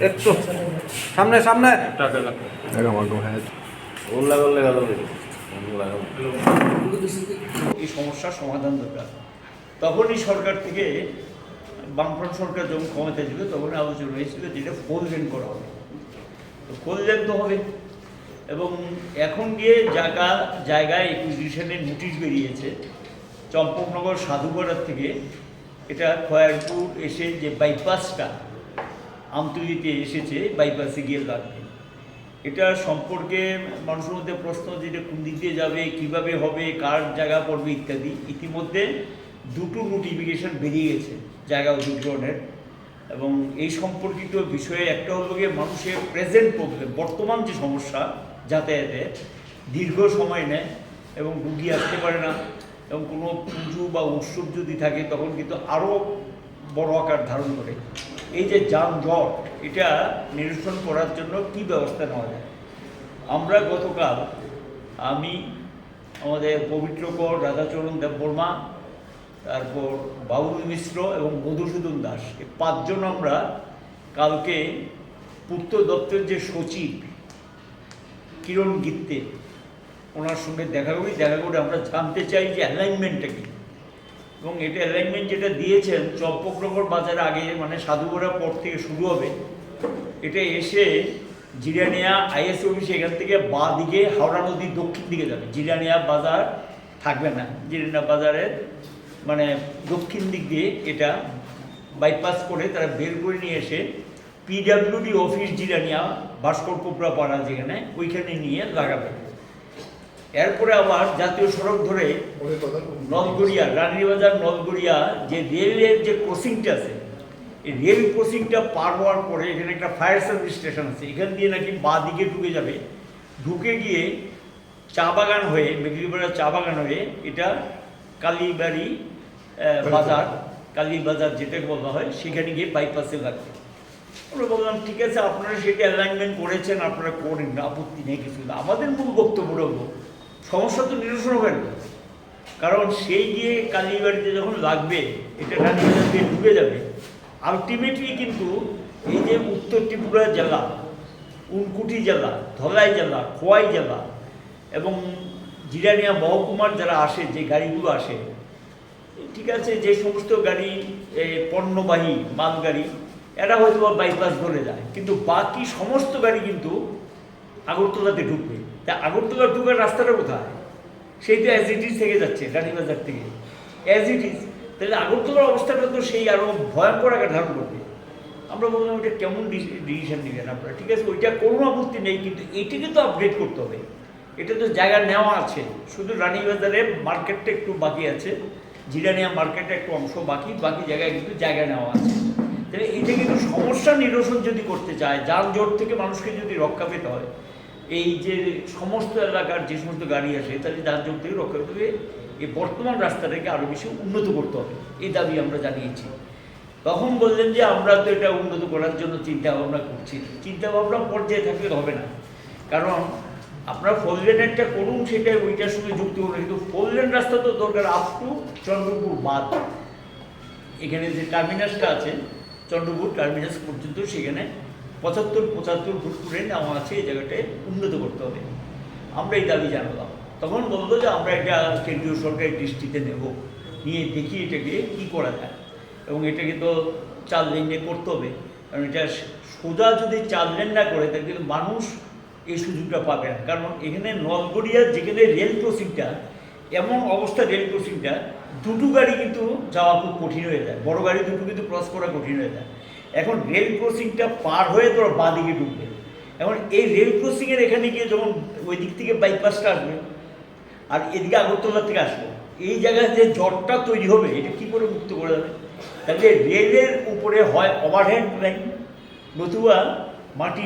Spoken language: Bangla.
একটু। সামনে সামনে। হ্যাঁ। এই সমস্যার সমাধান দরকার। তখনই সরকার থেকে বামফ্রন্ট সরকার যখন ক্ষমতা ছিল তখন আলোচনা হয়েছিল যেটা ফোর লেন করা হবে। তো ফোর লেন তো হবে। এবং এখন গিয়ে জায়গা জায়গায় একুইজিশনের নোটিশ বেরিয়েছে চম্পকনগর সাধুপাড়ার থেকে এটা খয়ারপুর এসে যে বাইপাসটা আমতলিতে এসেছে বাইপাসে গিয়ে লাগবে এটা সম্পর্কে মানুষের মধ্যে প্রশ্ন যে এটা কোন দিক দিয়ে যাবে, কীভাবে হবে, কার জায়গা পড়বে ইত্যাদি। ইতিমধ্যে দুটো নোটিফিকেশন বেরিয়ে গেছে জায়গা অধিগ্রহণের। এবং এই সম্পর্কিত বিষয়ে একটা হলো গিয়ে মানুষের প্রেজেন্ট প্রবলেম বর্তমান যে সমস্যা যাতায়াতে দীর্ঘ সময় নেয় এবং রুগী আসতে পারে না। এবং কোনো পুজো বা উৎসব যদি থাকে তখন কিন্তু আরও বড় আকার ধারণ করে। এই যে যানজট, এটা নিরসন করার জন্য কি ব্যবস্থা নেওয়া যায়? আমরা গতকাল আমি, আমাদের পবিত্রকর রাধাচরণ দেববর্মা, তারপর বাবুল মিশ্র এবং মধুসূদন দাস, এই পাঁচজন আমরা কালকে পূর্ত দপ্তরের যে সচিব, কিরণ গিত্তে, ওনার সঙ্গে দেখা করি। দেখা করে আমরা জানতে চাই যে অ্যালাইনমেন্টটা কী। এবং এটা অ্যালাইনমেন্ট যেটা দিয়েছেন, চম্পকনগর বাজারে আগে মানে সাধুগড়া পর থেকে শুরু হবে, এটা এসে জিরানিয়া আইএস অফিস এখান থেকে বা দিকে হাওড়া নদীর দক্ষিণ দিকে যাবে। জিরানিয়া বাজার থাকবে না। জিরানিয়া বাজারের মানে দক্ষিণ দিক দিয়ে এটা বাইপাস করে তারা বের করে নিয়ে এসে পিডাব্লিউডি অফিস জিরানিয়া, ভাস্কর কোপড়া পাড়া যেখানে, ওইখানে নিয়ে লাগাবে। এরপরে আবার জাতীয় সড়ক ধরে নলগড়িয়া রানীবাজার নলগড়িয়া যে রেলের যে ক্রসিংটা আছে এই রেল ক্রসিংটা পার হওয়ার পরে এখানে একটা ফায়ার সার্ভিস স্টেশন আছে। এখান দিয়ে নাকি বাঁ দিকে ঢুকে যাবে। ঢুকে গিয়ে চা বাগান হয়ে মেঘলিপাড়া চা বাগান হয়ে এটা কালীবাড়ি বাজার কালীবাজার যেটাকে বলা হয় সেখানে গিয়ে বাইপাসে লাগবে। আমরা বললাম ঠিক আছে আপনারা সেটা অ্যালাইনমেন্ট করেছেন আপনারা করেন না আপত্তি নেই কিছু আমাদের মূল বক্তব্য সমস্যা তো নিরসন হবে না। কারণ সেই গিয়ে কালীবাড়িতে যখন লাগবে, এটা দিয়ে ঢুকে যাবে আলটিমেটলি কিন্তু এই যে উত্তর ত্রিপুরা জেলা, উনকুটি জেলা, ধলাই জেলা, খোয়াই জেলা এবং জিরানিয়া মহকুমার যারা আসে, যে গাড়িগুলো আসে, ঠিক আছে, যে সমস্ত গাড়ি পণ্যবাহী মালগাড়ি এরা হয়তো বাইপাস ধরে যায়। কিন্তু বাকি সমস্ত গাড়ি কিন্তু আগরতলাতে ঢুকবে। তা আগরতলা ঢুকার রাস্তাটা কোথায়? সেই তো অ্যাজ ইট ইজ থেকে যাচ্ছে রানীবাজার থেকে। অ্যাজ ইট ইজ তাহলে আগরতলার অবস্থাটা তো সেই আরও ভয়ঙ্কর আকার ধারণ করবে। আমরা বললাম, ওইটা কেমন ডিসিশন নেবেন আপনারা? ঠিক আছে, ওইটা কোনো আপত্তি নেই, কিন্তু এটাকে তো আপডেট করতে হবে। এটা তো জায়গা নেওয়া আছে, শুধু রানীবাজারে মার্কেটটা একটু বাকি আছে, জিরানিয়া মার্কেটে একটু অংশ বাকি বাকি জায়গায় কিন্তু জায়গা নেওয়া আছে। তাহলে এটা কিন্তু সমস্যা নিরসন যদি করতে চায়, যানজট থেকে মানুষকে যদি রক্ষা পেতে হয় এই যে সমস্ত এলাকার যে সমস্ত গাড়ি আসে তাদের যানজট থেকে রক্ষা হবে, এই বর্তমান রাস্তাটাকে আরও বেশি উন্নত করতে হবে, এই দাবি আমরা জানিয়েছি। তখন বললেন যে, আমরা তো এটা উন্নত করার জন্য চিন্তা ভাবনা করছি চিন্তা ভাবনা পর্যায়ে থাকলে হবে না। কারণ আপনার ফোর লেনেরটা করুন সেটা ওইটার সঙ্গে যুক্ত করুন কিন্তু ফোর লেন রাস্তা তো দরকার আপ টু চন্দ্রপুর বাদ এখানে যে টার্মিনাসটা আছে, চন্দ্রপুর টার্মিনাস পর্যন্ত সেখানে পঁচাত্তর পঁচাত্তর ফুট করে নেওয়া আছে, এই জায়গাটায় উন্নত করতে হবে। আমরা এই দাবি জানালাম। তখন বলল যে আমরা এটা কেন্দ্রীয় সরকারের দৃষ্টিতে নেব। নিয়ে দেখি এটাকে কী করা যায়। এবং এটাকে তো চার লেনে করতে হবে। কারণ এটা সোজা যদি চার লেন না করে, তাহলে কিন্তু মানুষ এই সুযোগটা পাবে না। কারণ এখানে নলগড়িয়ার যেখানে রেল ক্রসিংটা এমন অবস্থা রেল ক্রসিংটা দুটো গাড়ি কিন্তু যাওয়া খুব কঠিন হয়ে যায়। বড় গাড়ি দুটো কিন্তু ক্রস করা কঠিন হয়ে যায়। এখন রেল ক্রসিংটা পার হয়ে তোরা বাঁদিকে ঢুকবে। এখন এই রেল ক্রসিংয়ের এখানে গিয়ে যখন ওই দিক থেকে বাইপাসটা আসবে, আর এদিকে আগরতলা থেকে আসবে, এই জায়গায় যে জটটা তৈরি হবে, এটা কী করে মুক্ত করা যাবে? তাহলে রেলের উপরে হয় ওভারহেড লাইন নতুবা মাটি